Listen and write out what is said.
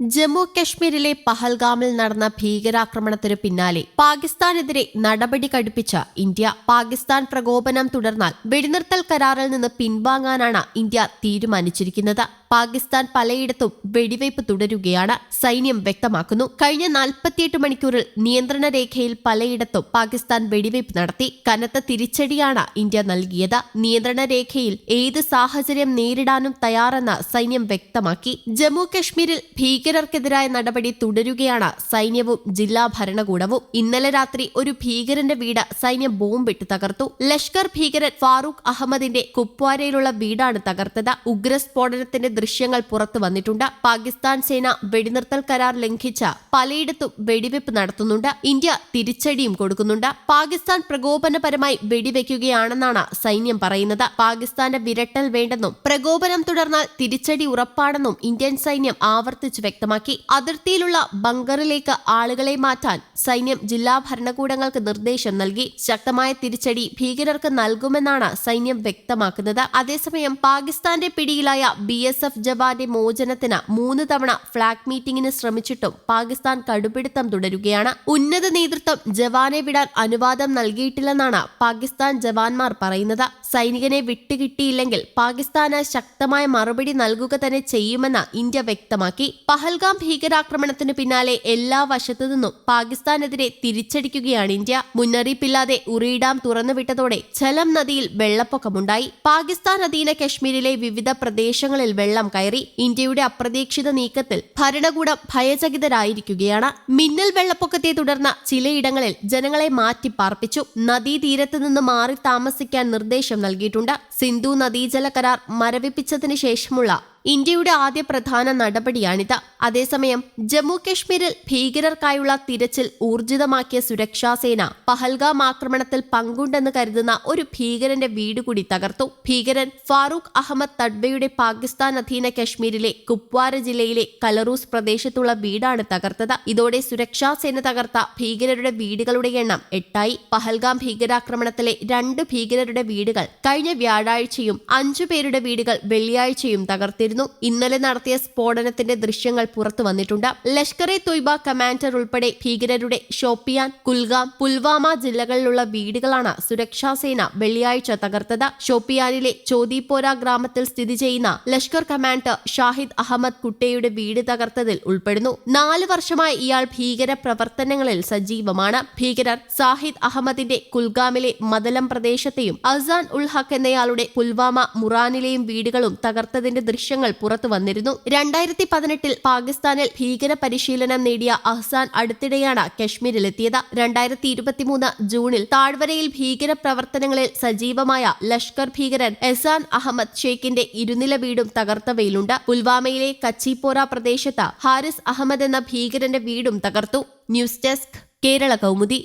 ജമ്മു കശ്മീരിലെ പഹൽഗാമിൽ നടന്ന ഭീകരാക്രമണത്തിനു പിന്നാലെ പാകിസ്ഥാനെതിരെ നടപടി കടുപ്പിച്ച ഇന്ത്യ. പാകിസ്ഥാൻ പ്രകോപനം തുടർന്നാൽ വെടിനിർത്തൽ കരാറിൽ നിന്ന് പിൻവാങ്ങാനാണ് ഇന്ത്യ തീരുമാനിച്ചിരിക്കുന്നത്. പാകിസ്ഥാൻ പലയിടത്തും വെടിവയ്പ് തുടരുകയാണ്. സൈന്യം വ്യക്തമാക്കുന്നു. കഴിഞ്ഞ നാൽപ്പത്തിയെട്ട് മണിക്കൂറിൽ നിയന്ത്രണ രേഖയിൽ പലയിടത്തും പാകിസ്ഥാൻ വെടിവയ്പ് നടത്തി. കനത്ത തിരിച്ചടിയാണ് ഇന്ത്യ നൽകിയത്. നിയന്ത്രണ രേഖയിൽ ഏത് സാഹചര്യം നേരിടാനും തയ്യാറെന്ന് സൈന്യം വ്യക്തമാക്കി. ജമ്മു കശ്മീരിൽ ഭീകരർക്കെതിരായ നടപടി തുടരുകയാണ്. സൈന്യവും ജില്ലാ ഭരണകൂടവും ഇന്നലെ രാത്രി ഒരു ഭീകരന്റെ വീട് സൈന്യം ബോംബിട്ട് തകർത്തു. ലഷ്കർ ഭീകരൻ ഫാറൂഖ് അഹമ്മദിന്റെ കുപ്വാരയിലുള്ള വീടാണ് തകർത്തത്. ഉഗ്രസ്ഫോടനത്തിന്റെ ദൃശ്യങ്ങൾ പുറത്തു വന്നിട്ടുണ്ട്. പാകിസ്ഥാൻ സേന വെടിനിർത്തൽ കരാർ ലംഘിച്ച പലയിടത്തും വെടിവെപ്പ് നടത്തുന്നുണ്ട്. ഇന്ത്യ തിരിച്ചടിയും കൊടുക്കുന്നുണ്ട്. പാകിസ്ഥാൻ പ്രകോപനപരമായി വെടിവെക്കുകയാണെന്നാണ് സൈന്യം പറയുന്നത്. പാകിസ്ഥാന്റെ വിരട്ടൽ വേണ്ടെന്നും പ്രകോപനം തുടർന്നാൽ തിരിച്ചടി ഉറപ്പാണെന്നും ഇന്ത്യൻ സൈന്യം ആവർത്തിച്ചു വ്യക്തമാക്കി. അതിർത്തിയിലുള്ള ബങ്കറിലേക്ക് ആളുകളെ മാറ്റാൻ സൈന്യം ജില്ലാ ഭരണകൂടങ്ങൾക്ക് നിർദ്ദേശം നൽകി. ശക്തമായ തിരിച്ചടി ഭീകരർക്ക് നൽകുമെന്നാണ് സൈന്യം വ്യക്തമാക്കുന്നത്. അതേസമയം പാകിസ്ഥാന്റെ പിടിയിലായ ബി എസ് എഫ് ജവാന്റെ മോചനത്തിന് മൂന്ന് തവണ ഫ്ളാഗ് മീറ്റിംഗിന് ശ്രമിച്ചിട്ടും പാകിസ്ഥാൻ കടുപിടുത്തം തുടരുകയാണ്. ഉന്നത നേതൃത്വം ജവാനെ വിടാൻ അനുവാദം നൽകിയിട്ടില്ലെന്നാണ് പാകിസ്ഥാൻ ജവാന്മാർ പറയുന്നത്. സൈനികനെ വിട്ടുകിട്ടിയില്ലെങ്കിൽ പാകിസ്ഥാന് ശക്തമായ മറുപടി നൽകുക തന്നെ ചെയ്യുമെന്ന് ഇന്ത്യ വ്യക്തമാക്കി. പഹൽഗാം ഭീകരാക്രമണത്തിനു പിന്നാലെ എല്ലാ വശത്തു നിന്നും പാകിസ്ഥാനെതിരെ തിരിച്ചടിക്കുകയാണ് ഇന്ത്യ. മുന്നറിയിപ്പില്ലാതെ ഉറി ഡാം തുറന്നുവിട്ടതോടെ ഝലം നദിയിൽ വെള്ളപ്പൊക്കമുണ്ടായി. പാകിസ്ഥാൻ അധീന കശ്മീരിലെ വിവിധ പ്രദേശങ്ങളിൽ വെള്ളം കയറി ഇന്ത്യയുടെ അപ്രതീക്ഷിത നീക്കത്തിൽ ഭരണകൂടം ഭയചകിതരായിരിക്കുകയാണ്. മിന്നൽ വെള്ളപ്പൊക്കത്തെ തുടർന്ന് ചിലയിടങ്ങളിൽ ജനങ്ങളെ മാറ്റി പാർപ്പിച്ചു നദീതീരത്ത് നിന്ന് മാറി താമസിക്കാൻ നിർദ്ദേശം നൽകിയിട്ടുണ്ട്. സിന്ധു നദീജല കരാർ മരവിപ്പിച്ചതിന് ശേഷമുള്ള ഇന്ത്യയുടെ ആദ്യ പ്രധാന നടപടിയാണിത്. അതേസമയം ജമ്മു കശ്മീരിൽ ഭീകരർക്കായുള്ള തിരച്ചിൽ ഊർജിതമാക്കിയ സുരക്ഷാസേന പഹൽഗാം ആക്രമണത്തിൽ പങ്കുണ്ടെന്ന് കരുതുന്ന ഒരു ഭീകരന്റെ വീട് കൂടി തകർത്തു. ഭീകരൻ ഫാറൂഖ് അഹമ്മദ് തഡ്ബയുടെ പാകിസ്ഥാൻ അധീന കശ്മീരിലെ കുപ്വാര ജില്ലയിലെ കലറൂസ് പ്രദേശത്തുള്ള വീടാണ് തകർത്തത്. ഇതോടെ സുരക്ഷാസേന തകർത്ത ഭീകരരുടെ വീടുകളുടെ എണ്ണം എട്ടായി. പഹൽഗാം ഭീകരാക്രമണത്തിലെ രണ്ട് ഭീകരരുടെ വീടുകൾ കഴിഞ്ഞ വ്യാഴാഴ്ചയും അഞ്ചു പേരുടെ വീടുകൾ വെള്ളിയാഴ്ചയും തകർത്തിരുന്നു. ഇന്നലെ നടത്തിയ സ്ഫോടനത്തിന്റെ ദൃശ്യങ്ങൾ പുറത്തു വന്നിട്ടുണ്ട്. ലഷ്കർ എ തൊയ്ബ കമാൻഡർ ഉൾപ്പെടെ ഭീകരരുടെ ഷോപ്പിയാൻ കുൽഗാം പുൽവാമ ജില്ലകളിലുള്ള വീടുകളാണ് സുരക്ഷാസേന വെള്ളിയാഴ്ച തകർത്തത്. ഷോപ്പിയാനിലെ ചോദിപ്പോര ഗ്രാമത്തിൽ സ്ഥിതി ചെയ്യുന്ന ലഷ്കർ കമാൻഡർ ഷാഹിദ് അഹമ്മദ് കുട്ടയുടെ വീട് തകർത്തതിൽ ഉൾപ്പെടുന്നു. നാല് വർഷമായി ഇയാൾ ഭീകര പ്രവർത്തനങ്ങളിൽ സജീവമാണ്. ഭീകരർ സാഹിദ് അഹമ്മദിന്റെ കുൽഗാമിലെ മദലം പ്രദേശത്തെയും അസാൻ ഉൽ ഹക്ക് എന്നയാളുടെ പുൽവാമ മുറാനിലെയും വീടുകളും തകർത്തതിന്റെ ദൃശ്യങ്ങൾ പുറത്തു വന്നിരുന്നു. രണ്ടായിരത്തി പതിനെട്ടിൽ പാകിസ്ഥാനിൽ ഭീകര പരിശീലനം നേടിയ അഹ്സാൻ അടുത്തിടെയാണ് കശ്മീരിലെത്തിയത്. രണ്ടായിരത്തി ഇരുപത്തിമൂന്ന് ജൂണിൽ താഴ്വരയിൽ ഭീകര പ്രവർത്തനങ്ങളിൽ സജീവമായ ലഷ്കർ ഭീകരൻ എസാൻ അഹമ്മദ് ഷെയ്ഖിന്റെ ഇരുനില വീടും തകർത്തവയിലുണ്ട്. പുൽവാമയിലെ കച്ചിപ്പോറ പ്രദേശത്ത് ഹാരിസ് അഹമ്മദ് എന്ന ഭീകരന്റെ വീടും തകർത്തു. News desk Kerala Kaumudi.